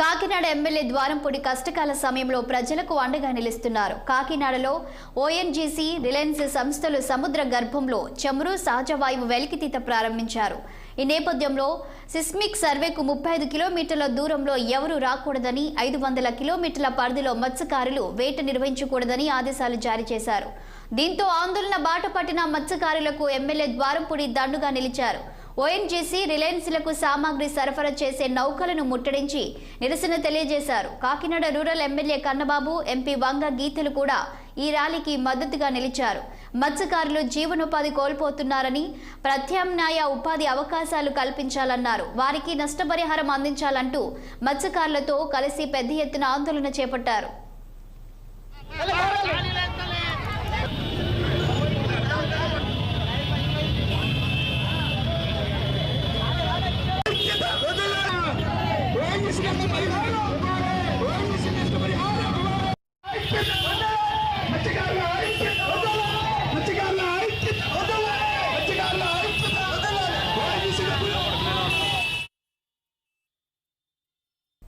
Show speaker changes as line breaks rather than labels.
Kakinada MLA Dwarampudi కష్టకాల సమయంలో ప్రజలకు అండగా నిలుస్తున్నారు. కాకినాడలో ఓఎన్జీసీ రిలయన్స్ సంస్థలు సముద్ర గర్భంలో చమురు సహజ వాయువు వెలికితీత ప్రారంభించారు. ఈ నేపథ్యంలో సిస్మిక్ సర్వేకు ముప్పై ఐదు కిలోమీటర్ల దూరంలో ఎవరూ రాకూడదని ఐదు వందల కిలోమీటర్ల పరిధిలో మత్స్యకారులు వేట నిర్వహించకూడదని ఆదేశాలు జారీ చేశారు. దీంతో ఆందోళన బాట పట్టిన మత్స్యకారులకు ఎమ్మెల్యే ద్వారంపూడి దండుగా నిలిచారు. ఓఎన్జీసీ రిలయన్స్లకు సామాగ్రి సరఫరా చేసే నౌకలను ముట్టడించి నిరసన తెలియజేశారు. Kakinada rural MLA Kannababu MP Vanga గీతలు కూడా ఈ ర్యాలీకి మద్దతుగా నిలిచారు. మత్స్యకారులు జీవనోపాధి కోల్పోతున్నారని ప్రత్యామ్నాయ ఉపాధి అవకాశాలు కల్పించాలన్నారు. వారికి నష్టపరిహారం అందించాలంటూ మత్స్యకారులతో కలిసి పెద్ద ఎత్తున ఆందోళన చేపట్టారు.